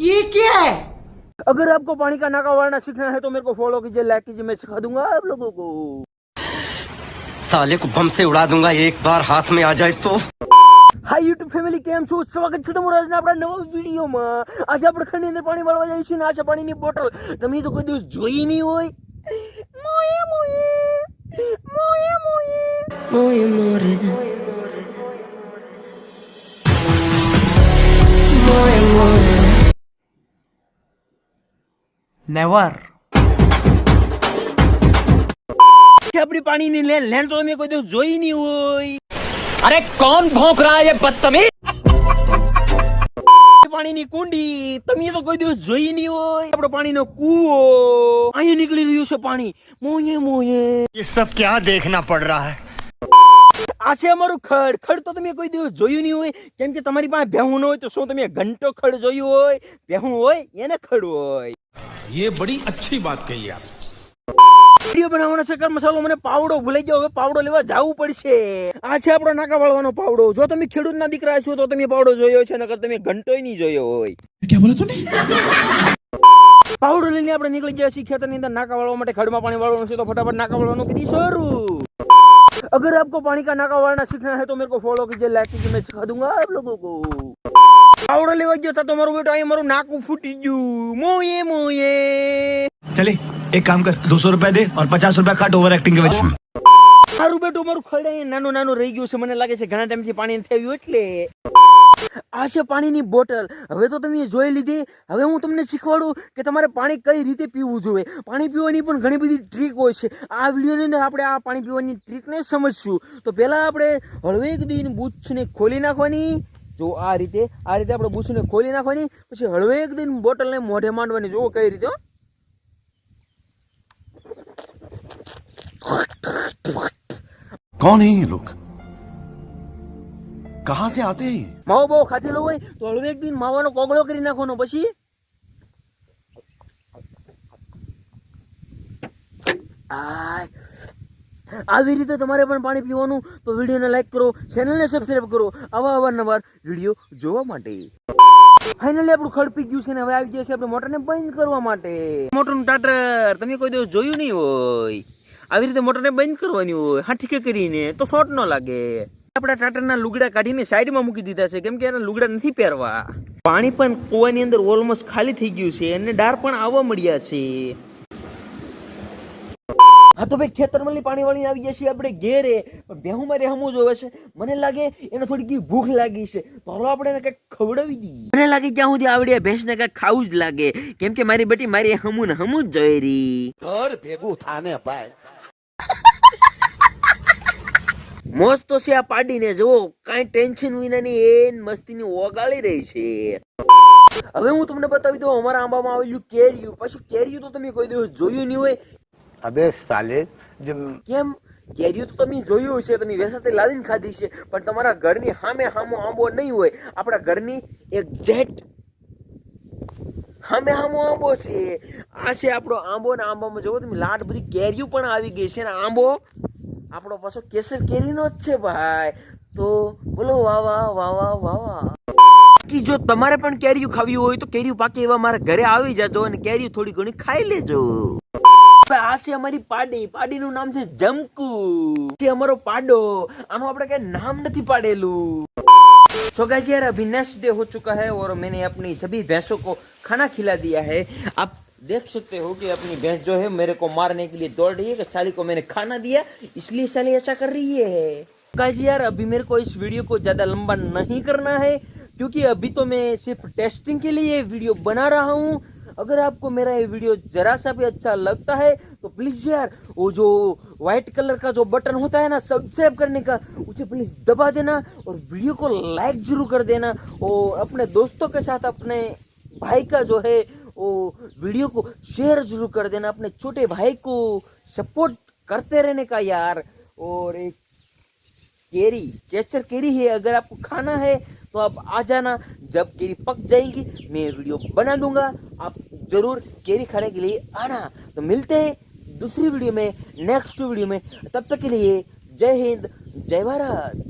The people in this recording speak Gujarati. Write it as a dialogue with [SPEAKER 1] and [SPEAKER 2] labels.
[SPEAKER 1] ये क्या है
[SPEAKER 2] अगर आपको पानी का नाका वाड़ना सीखना है तो मेरे को फॉलो कीजिए लाइक कीजिए मैं सिखा दूंगा आप लोगों को
[SPEAKER 3] साले को बम से उड़ा दूंगा एक बार हाथ में आ जाए तो
[SPEAKER 2] હાય યુટ્યુબ ફેમિલી કેમ છો સ્વાગત છે તમારું આજના આપણા નવા વિડીયોમાં આજે આપણે ખંડની અંદર પાણી વાળવા જઈએ છીએ ને આ છે પાણીની બોટલ તમે તો કોઈ દિવસ જોઈ નહીં હોય મોયે મોયે મોયે મોયે
[SPEAKER 4] Muy amore.
[SPEAKER 1] नेवर
[SPEAKER 2] છે આપણી પાણીની લેન લેન તો તમે કોઈ દિવસ જોઈ નહીં હોય
[SPEAKER 3] अरे कौन भौंक रहा है ये बदतमीज
[SPEAKER 2] પાણીની કુંડી તમે તો કોઈ દિવસ જોઈ નહીં હોય આપણો પાણીનો કૂવો અહીંયા નીકળી રહ્યું છે પાણી મોયે મોયે
[SPEAKER 5] ये सब क्या देखना पड़ रहा है
[SPEAKER 2] આ છે અમારું ખડ ખડ તો તમે કોઈ દિવસ જોયું નહીં હોય કેમ કે તમારી પાસે ભેહું ન હોય તો શું તમે ઘંટો ખડ જોયું હોય ભેહું હોય એને ખડ હોય
[SPEAKER 6] ये बड़ी अच्छी बात कही आप
[SPEAKER 2] વિડીયો બનાવવાનો છે કર મસાલો મને પાવડો ભૂલાઈ ગયો હવે પાવડો લેવા જવું પડશે આ છે આપણો નાકા વાળવાનો પાવડો જો તમે ખેડૂતના દીકરા છો તો તમે પાવડો જોયો છે નકર તમે ઘંટોય નહીં જોયો હોય
[SPEAKER 6] क्या बोला तूने
[SPEAKER 2] પાવડો લઈને આપણે નીકળી ગયા છીએ ખેતરની અંદર નાકા વાળવા માટે ખડમાં પાણી વાળવાનું છે તો ફટાફટ નાકા વાળવાનું કરી શરૂ अगर आपको पानी का नाका वाड़ना सीखना है तो मेरे को फॉलो कीजिए लाइक कीजिए मैं सिखा दूंगा आप लोगों को પાવડો લેવા ગયો તો મારું બેટો અહીં મારું નાક ફૂટી ગયું. મોયે મોયે
[SPEAKER 5] ચલે એક કામ કર 200 રૂપિયા દે ઓર 50 રૂપિયા કાટ ઓવર એક્ટિંગ કે
[SPEAKER 2] મારું બેટું મારું ખડે નાનો નાનું રહી ગયું છે. મને લાગે છે ઘણા ટાઈમથી પાણી થયું એટલે. આ છે પાણીની બોટલ. હવે તો તમે જોઈ લીધી. હવે હું તમને શીખવાડું કે તમારે પાણી કઈ રીતે પીવું જોઈએ. પાણી પીવાની પણ ઘણી બધી ટ્રીક હોય છે. આ વિડીયોની અંદર આપણે આ પાણી પીવાની ટ્રીકને સમજશું. તો પહેલાં આપણે હળવેક દિન બુચ્છને ખોલી નાખવાની. જો આ રીતે આ રીતે આપણે બૂસને ખોલી નાખવાની પછી હળવે એક દિન બોટલને મોઢે માંડવાની. જુઓ કઈ રીતે
[SPEAKER 7] કોણ હે લોક કહા સે આતે
[SPEAKER 2] માવો બાવો ખાધેલો હોય તો હળવે એક દિન માવાનો કોગળો કરી નાખવાનો. પછી? આય આવી રીતે તમારે પણ પાણી પીવાનું, તો વિડીયોને લાઈક કરો ચેનલને સબસ્ક્રાઈબ કરો. આવા અવારનવાર વીડિયો જોવા માટે. ફાઇનલી આપણું ખડ ગયું છે ને હવે આવી ગયા છે આપણે મોટરને બંધ કરવા માટે. મોટરનું ટાટર તમે કોઈ દિવસ જોયું નહીં હોય. આવી રીતે મોટરને બંધ કરવાની હોય. હા ઠીકે કરીને તો શોર્ટ ન લાગે. આપણા ટાટરના લુગડા કાઢીને સાઈડમાં મૂકી દીધા છે. કેમ કે એના લુગડા નથી પહેરવા. પાણી પણ કૂવાની અંદર ઓલમોસ્ટ ખાલી થઈ ગયું છે. અને ડાર પણ આવવા મળ્યા છે. હા તો ભાઈ ખેતરમાંથી પાણી વાળીને આવી જઈએ છીએ આપણે ઘેરે. પણ બેહું મારે હમું જોવે છે. મને લાગે એને થોડીક ભૂખ લાગી છે. તો હલો આપણે એને કંઈક ખવડાવી દઈએ. મને લાગે જ્યાં સુધી આવડે ભેંસને કંઈક ખાવું જ લાગે. કેમ કે મારી બેટી મારી હમું ને હમું જ જોઈ રહી
[SPEAKER 7] ઘર ભેગું થાને ભાઈ.
[SPEAKER 2] મોજ તો છે આ પાડીને. જુઓ કાંઈ ટેન્શન વિના વિનાની એ મસ્તીની ઓગાળી રહી છે. હવે હું તમને બતાવી દઉં અમારા આંબામાં આવેલું કેરિયું. પછી કેરિયું તો તમે કોઈ દિવસ જોયું નહીં હોય.
[SPEAKER 5] અબે સાલે.
[SPEAKER 2] કેમ? કેરીઓ તો તમે જોયું હશે, તમે વેસાતે લાવીને ખાધી છે, પણ તમારા ઘરની સામે હામો આંબો નહીં હોય. આપણા ઘરની એક જેટ સામે હામો આંબો છે. આ છે આપણો આંબો ને આંબામાં જોવો, તમે લાટ બધી કેરીઓ પણ આવી ગઈ છે ને આંબો. આપણો પાછો કેસર કેરીનો જ છે ભાઈ. તો બોલો, વાહ વાહ વાહ વાહ વાહ વાહ. બાકી જો તમારે પણ કેરીઓ ખાવી હોય તો કેરીઓ પાકી એવા મારા ઘરે આવી જજો અને કેરીઓ થોડી ઘણી ખાઈ લેજો. આ છે અમારી પાડી પાડીનું નામ છે જમકુ છે અમારો પાડો આનું આપણે કઈ નામ નથી પાડેલું तो गाइस यार अभी नेक्स्ट डे हो चुका है और मैंने अपनी सभी भैंसों को खाना खिला दिया है आप देख सकते हो कि अपनी भैंस जो है मेरे को मारने के लिए दौड़ रही है कि साली को मैंने खाना दिया इसलिए साली ऐसा कर रही है गाइस यार अभी मेरे को इस वीडियो को ज्यादा लंबा नहीं करना है क्योंकि अभी तो मैं सिर्फ टेस्टिंग के लिए ये वीडियो बना रहा हूँ अगर आपको मेरा ये वीडियो जरा सा भी अच्छा लगता है तो प्लीज़ यार, वो जो व्हाइट कलर का जो बटन होता है ना सब्सक्राइब करने का, उसे प्लीज़ दबा देना और वीडियो को लाइक ज़रूर कर देना और अपने दोस्तों के साथ, अपने भाई का जो है, वो वीडियो को शेयर ज़रूर कर देना। अपने छोटे भाई को सपोर्ट करते रहने का यार। और एक केरी, केचर केरी है, अगर आपको खाना है तो आप आ जाना, जब केरी पक जाएँगी, मैं वीडियो बना दूँगा, आप ज़रूर केरी खाने के लिए आना। तो मिलते हैं दूसरी वीडियो में नेक्स्ट वीडियो में, तब तक के लिए जय हिंद, जय भारत।